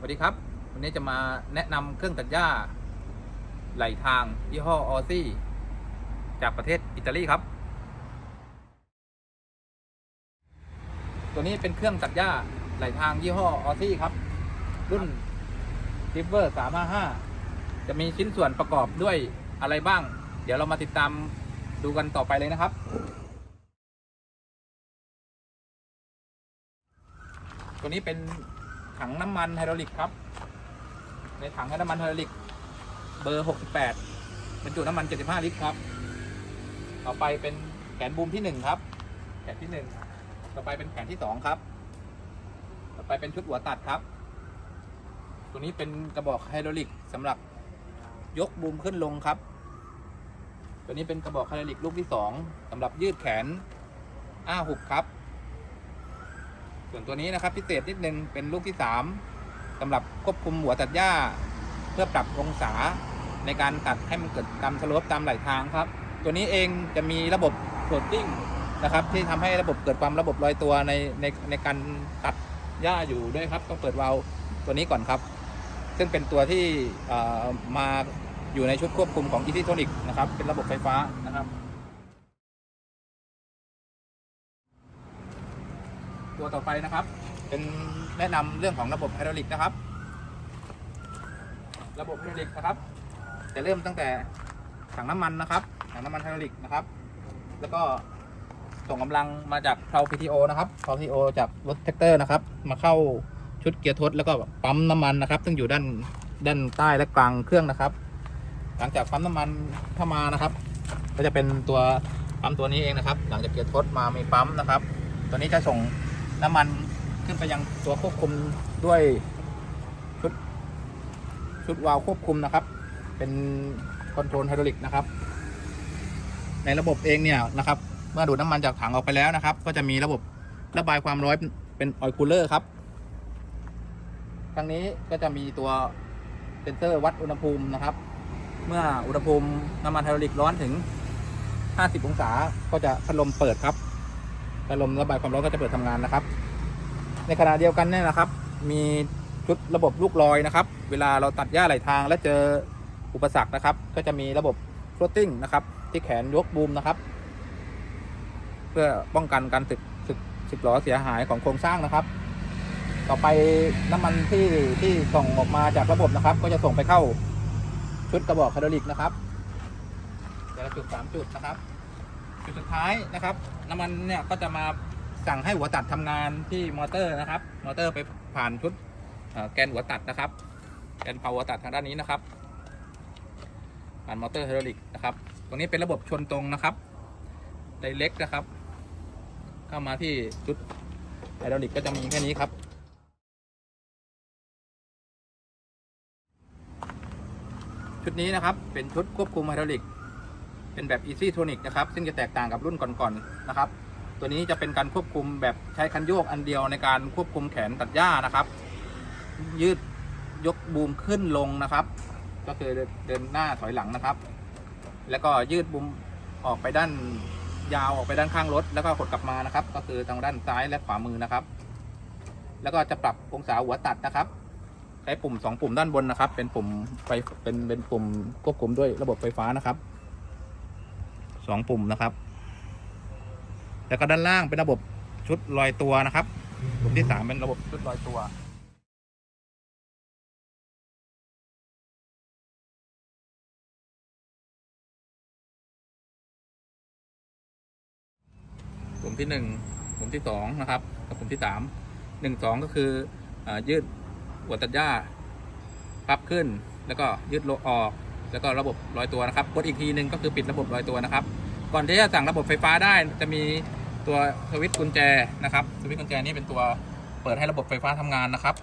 สวัสดีครับ วันนี้จะมาแนะนำเครื่องตัดหญ้า ไหลทางยี่ห้อออซี่ จากประเทศอิตาลีครับ ตัวนี้เป็นเครื่องตัดหญ้าไหลทางยี่ห้อออซี่ครับ รุ่น r i v e r 355จะมีชิ้นส่วนประกอบด้วยอะไรบ้าง เดี๋ยวเรามาติดตามดูกันต่อไปเลยนะครับ ตัวนี้เป็น ถังน้ำมันไฮดรอลิกครับ ในถังน้ำมันไฮดรอลิก เบอร์ 68บรรจุน้ำมัน 75 ลิตรครับ ต่อไปเป็นแขนบูมที่ 1 ครับ แขนที่ 1 ต่อไปเป็นแขนที่ 2 ครับ ต่อไปเป็นชุดหัวตัดครับ ตัวนี้เป็นกระบอกไฮดรอลิกสำหรับยกบูมขึ้นลงครับ ตัวนี้เป็นกระบอกไฮดรอลิกลูกที่ 2สำหรับยืดแขนอ้าหุบครับ ส่วนตัวนี้นะครับพิเศษนิดนึงเป็นลูกที่ 3สำหรับควบคุมหัวตัดหญ้า เพื่อปรับองศาในการตัดให้มันเกิดตามสลปตามไหลทางครับ ตัวนี้เองจะมีระบบโฟลดิ้งนะครับ ที่ทำให้ระบบเกิดความระบบลอยตัวในในในการตัดหญ้าอยู่ด้วยครับ ต้องเปิดวาล์วตัวนี้ก่อนครับ ซึ่งเป็นตัวที่มาอยู่ในชุดควบคุมของ e ี t r o n i c นะครับ เป็นระบบไฟฟ้านะครับ ตัวต่อไปนะครับ เป็นแนะนำเรื่องของระบบไฮดรอลิกนะครับ ระบบไฮดรอลิกนะครับ จะเริ่มตั้งแต่ถังน้ำมันนะครับ ถังน้ำมันไฮดรอลิกนะครับ แล้วก็ส่งกำลังมาจากเพลา PTO นะครับเพลา PTO จากรถแท็กเตอร์นะครับ มาเข้าชุดเกียร์ทดแล้วก็ปั๊มน้ำมันนะครับ ซึ่งอยู่ด้านด้านใต้และกลางเครื่องนะครับ หลังจากปั๊มน้ำมันเข้ามานะครับ ก็จะเป็นตัวปั๊มตัวนี้เองนะครับ หลังจากเกียร์ทดมามีปั๊มนะครับ ตัวนี้จะส่ง น้ำมันขึ้นไปยังตัวควบคุมด้วยชุดชุดวาล์วควบคุมนะครับ เป็นคอนโทรลไฮดรอลิกนะครับ ในระบบเองเนี่ยนะครับ เมื่อดูดน้ำมันจากถังออกไปแล้วนะครับ ก็จะมีระบบระบายความร้อนเป็นออยล์คูลเลอร์ครับทางนี้ก็จะมีตัวเซนเซอร์วัดอุณหภูมินะครับ เมื่ออุณหภูมิน้ำมันไฮดรอลิกร้อนถึง 50 องศา ก็จะพัดลมเปิดครับ พัดลมระบายความร้อนก็จะเปิดทำงานนะครับ ในขณะเดียวกันเนี่ยนะครับ มีชุดระบบลูกลอยนะครับ เวลาเราตัดหญ้าไหลทางและเจออุปสรรคนะครับ ก็จะมีระบบ floating นะครับ ที่แขนยกบูมนะครับ เพื่อป้องกันการสึกสึกสึกหลอเสียหายของโครงสร้างนะครับ ต่อไปน้ำมันที่ที่ส่งออกมาจากระบบนะครับ ก็จะส่งไปเข้าชุดกระบอกไฮดรอลิกนะครับแต่ละจุดสามจุดนะครับ จุดสุดท้ายนะครับ น้ำมันเนี่ยก็จะมาสั่งให้หัวตัดทำงานที่มอเตอร์นะครับ มอเตอร์ไปผ่านชุดแกนหัวตัดนะครับ แกนเผาหัวตัดทางด้านนี้นะครับ ผ่านมอเตอร์ไฮดรอลิกนะครับ ตรงนี้เป็นระบบชนตรงนะครับไดเล็กนะครับ เข้ามาที่ชุดไฮดรอลิกก็จะมีแค่นี้ครับชุดนี้นะครับเป็นชุดควบคุมไฮดรอลิก เป็นแบบ Easy Tonic นะครับ ซึ่งจะแตกต่างกับรุ่นก่อนๆนะครับ ตัวนี้จะเป็นการควบคุมแบบใช้คันโยกอันเดียวในการควบคุมแขนตัดหญ้านะครับ ยืดยกบูมขึ้นลงนะครับ ก็คือเดินหน้าถอยหลังนะครับ แล้วก็ยืดบูมออกไปด้านยาวออกไปด้านข้างรถ แล้วก็กดกลับมานะครับ ก็คือทางด้านซ้ายและขวามือนะครับ แล้วก็จะปรับองศาหัวตัดนะครับใช้ปุ่มสองปุ่มด้านบนนะครับ เป็นปุ่มไฟเป็นเป็นปุ่มควบคุมด้วยระบบไฟฟ้านะครับ สองปุ่มนะครับ แล้วก็ด้านล่างเป็นระบบชุดลอยตัวนะครับ ปุ่มที่สามเป็นระบบชุดลอยตัวปุ่มที่หนึ่งปุ่มที่สองนะครับกับปุ่มที่สามหนึ่งสองก็คืออายืดหัวตัดหญ้าพับขึ้นแล้วก็ยืดโลออก แล้วก็ระบบลอยตัวนะครับกดอีกทีหนึ่งก็คือปิดระบบลอยตัวนะครับ ก่อนที่จะสั่งระบบไฟฟ้าได้จะมีตัวสวิตช์กุญแจนะครับสวิตช์กุญแจนี้เป็นตัวเปิดให้ระบบไฟฟ้าทำงานนะครับ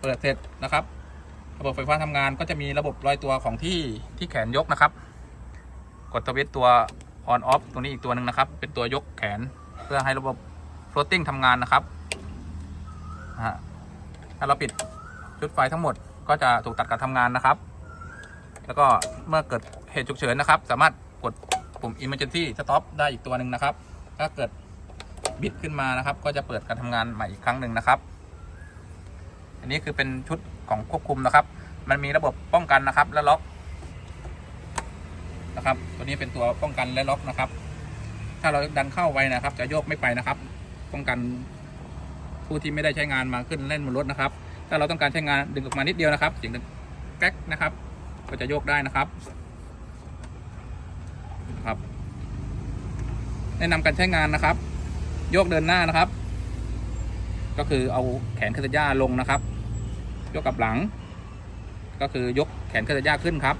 เปิดเสร็จนะครับ ระบบไฟฟ้าทำงานก็จะมีระบบลอยตัวของที่ที่แขนยกนะครับ กดสวิตช์ตัว on off ตัวนี้อีกตัวหนึ่งนะครับ เป็นตัวยกแขนเพื่อให้ระบบ floating ทำงานนะครับถ้าเราปิดชุดไฟทั้งหมดก็จะถูกตัดการทำงานนะครับ แล้วก็เมื่อเกิดเหตุฉุกเฉินนะครับ สามารถกดปุ่ม emergency stop ได้อีกตัวหนึ่งนะครับ ถ้าเกิดบิดขึ้นมานะครับ ก็จะเปิดการทำงานใหม่อีกครั้งหนึ่งนะครับ อันนี้คือเป็นชุดของควบคุมนะครับ มันมีระบบป้องกันนะครับ และล็อกนะครับ ตัวนี้เป็นตัวป้องกันและล็อกนะครับ ถ้าเราดันเข้าไว้นะครับ จะโยกไม่ไปนะครับ ป้องกันผู้ที่ไม่ได้ใช้งานมาขึ้นเล่นบนรถนะครับ ถ้าเราต้องการใช้งานดึงออกมานิดเดียวนะครับเสียงดังแก๊กนะครับ ก็จะโยกได้นะครับครับแนะนำการใช้งานนะครับ โยกเดินหน้านะครับ ก็คือเอาแขนคาตย่าลงนะครับ ยกกลับหลัง ก็คือยกแขนคาตย่าขึ้นครับ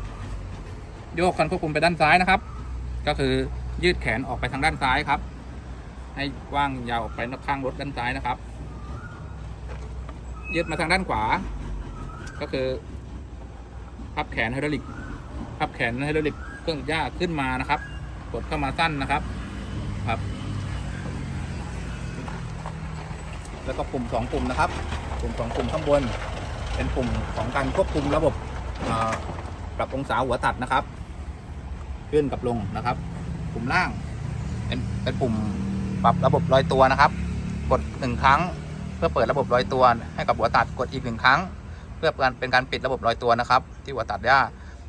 โยกคันควบคุมไปด้านซ้ายนะครับ ก็คือยืดแขนออกไปทางด้านซ้ายครับ ให้กว้างยาวออกไปข้างรถด้านซ้ายนะครับ ยืดมาทางด้านขวา ก็คือ พับแขนไฮดรอลิกพับแขนไฮดรอลิกเครื่องตัดหญ้าขึ้นมานะครับ กดเข้ามาสั้นนะครับครับ แล้วก็ปุ่มสองปุ่มนะครับ ปุ่มสองปุ่มข้างบน เป็นปุ่มของการควบคุมระบบปรับองศาหัวตัดนะครับขึ้นกับลงนะครับ ปุ่มล่าง เป็นเป็นปุ่มปรับระบบลอยตัวนะครับ กดหนึ่งครั้ง เพื่อเปิดระบบลอยตัวให้กับหัวตัดกดอีกหนึ่งครั้ง พื่อเป็นการปิดระบบลอยตัวนะครับ ที่หัวตัดหญ้า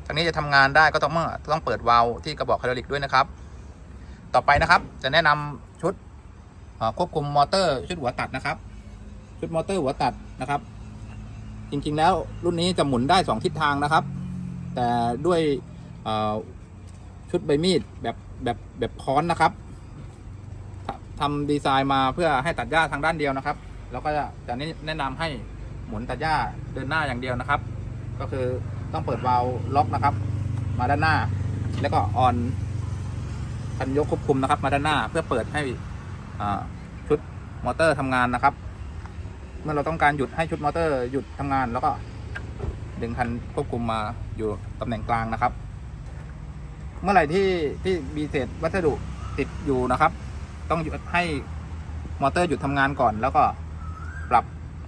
ทั้งนี้จะทำงานได้ก็ต้องเมื่อต้องเปิดวาล์วที่กระบอกไฮดรอลิกด้วยนะครับ ต่อไปนะครับ จะแนะนำชุดควบคุมมอเตอร์ชุดหัวตัดนะครับ ชุดมอเตอร์หัวตัดนะครับ จริงๆแล้วรุ่นนี้จะหมุนได้ 2 ทิศทางนะครับ แต่ด้วยชุดใบมีดแบบแบบแบบค้อนนะครับทำดีไซน์มาเพื่อให้ตัดหญ้าทางด้านเดียวนะครับ แล้วก็จะจะแนะนำให้ หมุนตัดหญ้าเดินหน้าอย่างเดียวนะครับ ก็คือต้องเปิดวาล์วล็อกนะครับ มาด้านหน้า แล้วก็ออนคันยกควบคุมนะครับ มาด้านหน้าเพื่อเปิดให้ชุดมอเตอร์ทำงานนะครับ เมื่อเราต้องการหยุดให้ชุดมอเตอร์หยุดทำงาน แล้วก็ดึงคันควบคุมมาอยู่ตำแหน่งกลางนะครับ เมื่อไหร่ที่ที่มีเศษวัสดุติดอยู่นะครับ ต้องหยุดให้มอเตอร์หยุดทำงานก่อน แล้วก็ปรับ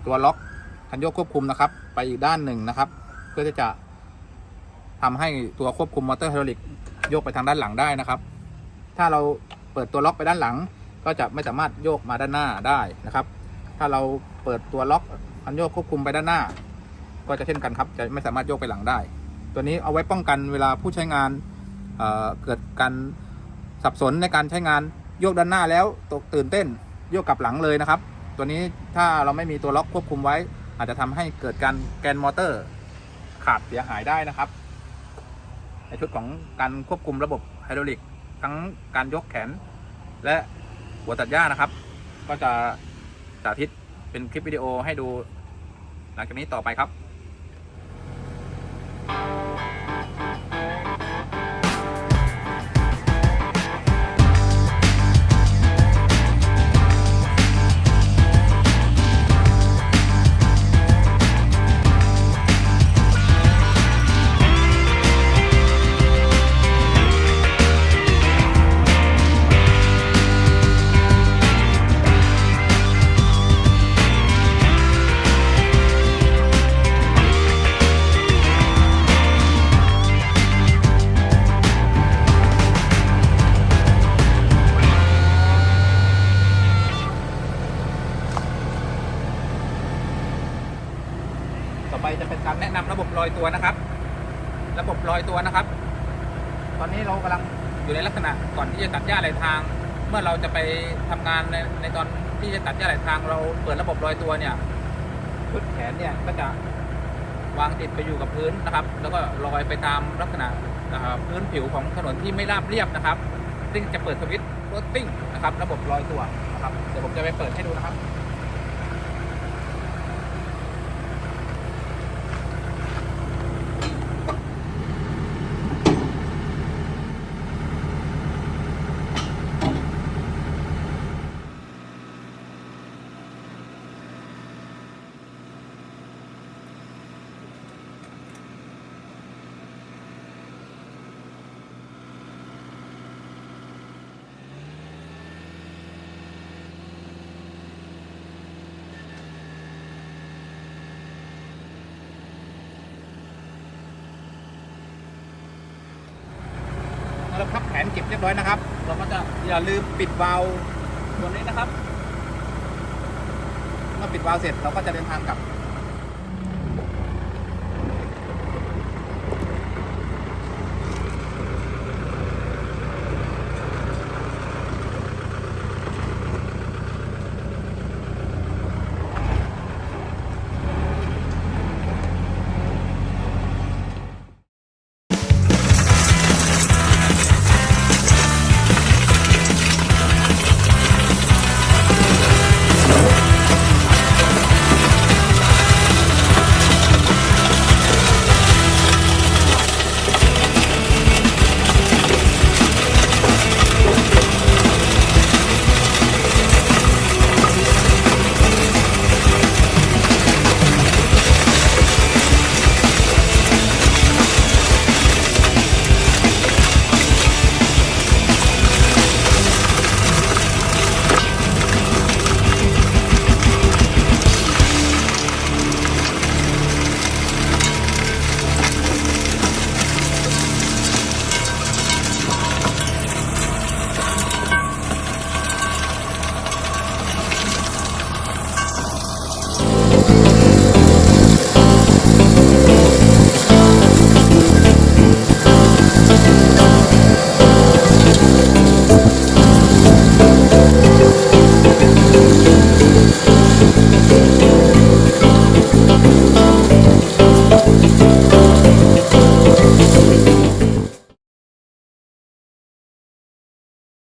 ตัวล็อก คันโยกควบคุมนะครับ ไปอีกด้านหนึ่งนะครับ เพื่อที่จะทำให้ตัวควบคุมมอเตอร์ไฮดรอลิกโยกไปทางด้านหลังได้นะครับ ถ้าเราเปิดตัวล็อกไปด้านหลัง ก็จะไม่สามารถโยกมาด้านหน้าได้นะครับ ถ้าเราเปิดตัวล็อกคันโยกควบคุมไปด้านหน้า ก็จะเช่นกันครับ จะไม่สามารถโยกไปหลังได้ ตัวนี้เอาไว้ป้องกันเวลาผู้ใช้งานเเกิดการสับสนในการใช้งานโยกด้านหน้าแล้วตกตื่นเต้นโยกกลับหลังเลยนะครับ ตัวนี้ถ้าเราไม่มีตัวล็อกควบคุมไว้ อาจจะทำให้เกิดการแกนมอเตอร์ ขาดเสียหายได้นะครับ ในชุดของการควบคุมระบบไฮดรอลิกทั้งการยกแขน และหัวตัดหญ้านะครับ ก็จะสาธิตเป็นคลิปวิดีโอให้ดู หลังจากนี้ต่อไปครับ ไปจะเป็นการแนะนำระบบลอยตัวนะครับ ระบบลอยตัวนะครับ ตอนนี้เรากำลังอยู่ในลักษณะก่อนที่จะตัดหญ้าไหลทาง เมื่อเราจะไปทำงานในในตอนที่จะตัดหญ้าไหลทาง เราเปิดระบบลอยตัวเนี่ยชุดแขนเนี่ยก็จะวางติดไปอยู่กับพื้นนะครับ แล้วก็ลอยไปตามลักษณะพื้นผิวของถนนที่ไม่ราบเรียบนะครับ ซึ่งจะเปิดสวิตช์รถติ้งนะครับ ระบบลอยตัวนะครับ เดี๋ยวผมจะไปเปิดให้ดูนะครับ เราพับแขนเก็บเรียบร้อยนะครับ เราก็จะอย่าลืมปิดวาล์วตัวนี้นะครับ เมื่อปิดวาล์วเสร็จเราก็จะเดินทางกลับ